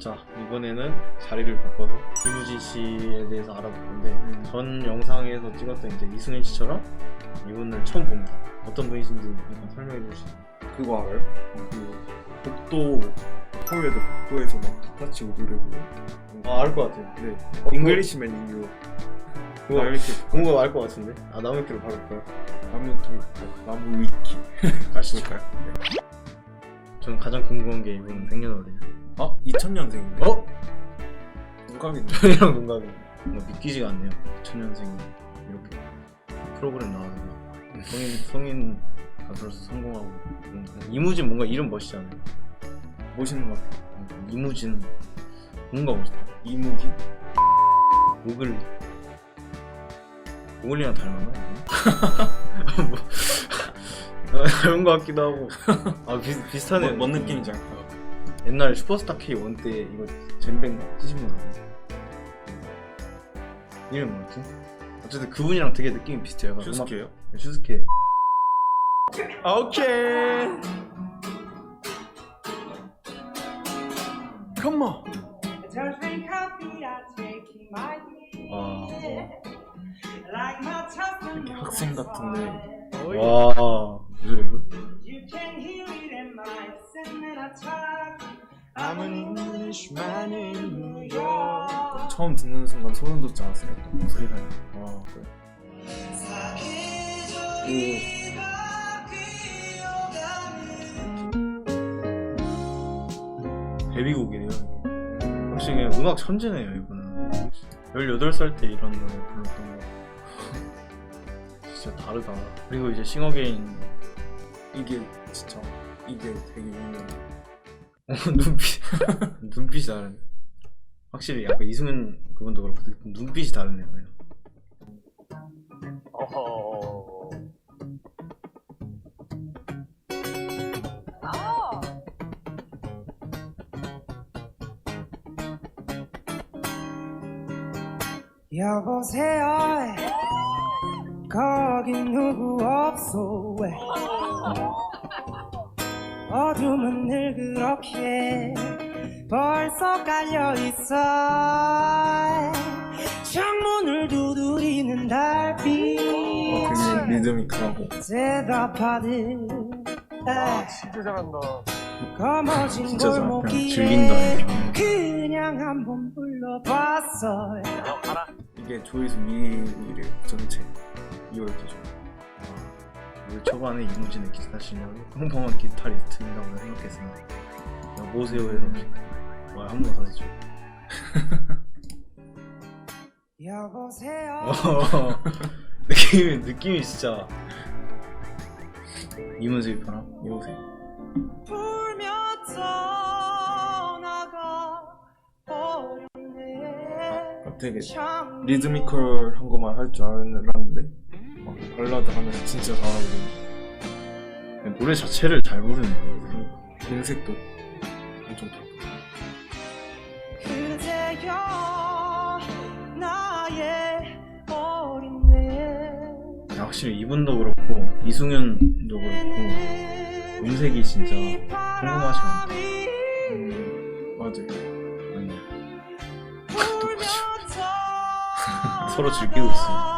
자 이번에는 자리를 바꿔서 김우진 씨에 대해서 알아볼 건데 음. 전 영상에서 찍었던 이제 이승현 씨처럼 이분을 처음 봅니다. 어떤 분이신지 약간 설명해 주시죠. 그거 알아요? 그 복도 서울에도 복도에서 막 기타 치고 노래 부르는 아알 것 같아요. 네 어, 잉글리시맨 인유 그거 나 이렇게 뭔가 알 것 같은데. 아 나무위키로 바로 볼까요? 나무 기 나무 위키 가시죠. 볼까요? 저는 가장 궁금한 게 이분 생년월일이에요. 아 2000년생인데 어? 동갑인데 저희랑 동갑이 뭔가 믿기지가 않네요. 천년생이 이렇게 프로그램 나와서 막 성인 성인 가수로서 성공하고 거. 이무진 뭔가 이름 멋있잖아요. 멋있는 것 같아 이무진 뭔가 멋있다. 이무기 오글리 오글리랑 닮았나? 뭐 닮은 것 같기도 하고 아 비, 비슷하네 뭐, 뭔 느낌인지 알까? 옛날 슈퍼스타 K1 때 이거 젠뱅 쓰신 분 아세요? 이름 뭐였지? 어쨌든 그분이랑 되게 느낌이 비슷해요 약간 슈스케요? 네, 슈스케 오케이 컴온 Just drink coffee, I take you my 와. Like my chocolate 학생 같은데. 와 무슨 이거? You can hear it in my accent when I talk. I'm an Englishman in New York. 처음 듣는 순간 소름 돋지 않았어요? 또 목소리가 와 그래 데뷔곡이래요 이게. 확실히 그냥 음악 천재네요 이분은 18살 때 이런 노래 불렀던 거 진짜 다르다. 그리고 이제 싱어게인 이게 진짜 이게 되게 유명해. 어, 눈빛 눈빛이 다르네. 확실히 약간 이승은 그분도 그렇고 눈빛이 다르네요 그냥. 여보세요 거긴 누구 없소 왜? 어둠은 늘 그렇게 벌써 깔려있어. 창문을 두드리는 달빛. 어, 되게 리듬이 강하고. 대답하듯 진짜 잘한다. 검어진 진짜 잘- 그냥 골목길에 즐긴다 그냥 한번 불러봤어. 이게 조회수 2위를 전체 2월 기준 우리 초반에 이무진의 기타 실력이 평범한 기타리스트라고 생각했습니다. 여보세요에서 와 한 번 더 해줘. 여보세요? 어, 느낌이 느낌이 진짜. 이문세 편하 이보세요 불며 떠나가 버렸네. 아, 되게 참. 리드미컬한 것만 할 줄 알았는데 막 발라드 하면 진짜 잘하고 노래 자체를 잘 부르네요. 음색도 엄청 좋고. 확실히 이분도 그렇고 이승윤도 그렇고 음색이 진짜 궁금하지 않다. 음, 맞아요. 아니 불며 서로 즐기고 있어요.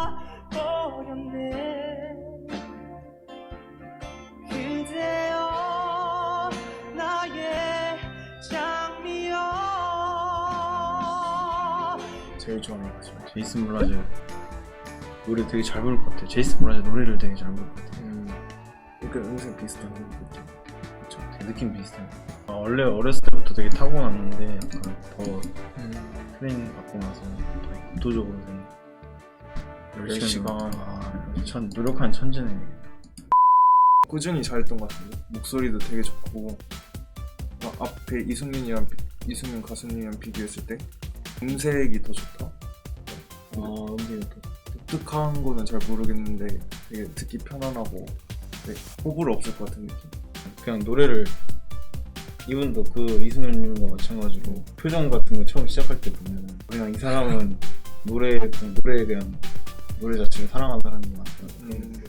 제일 좋아하는 가수 제이슨 브라즈 노래 되게 잘 부를 것 같아요. 제이슨 브라즈 노래를 되게 잘 부를 것 같아요. 음, 약간 음색 비슷한 느낌 그쵸 되게 느낌 비슷해요 아, 원래 어렸을 때부터 되게 타고났는데 약간 더 음, 트레이닝 받고 나서 더 의도적으로 되게 10시간. 아, 참 노력한 천재네. 꾸준히 잘했던 것 같은데? 목소리도 되게 좋고 아, 앞에 이승윤이랑 비- 이승윤 가수님이랑 비교했을 때 음색이 더 좋다 아 근데 독특한 거는 잘 모르겠는데 되게 듣기 편안하고 되게 호불호 없을 것 같은 느낌 그냥 노래를 이분도 그 이승현님과 마찬가지로 표정 같은 거 처음 시작할 때 보면 그냥 이 사람은 노래 그 노래에 대한 노래 자체를 사랑하는 사람인 것 같아요. 음.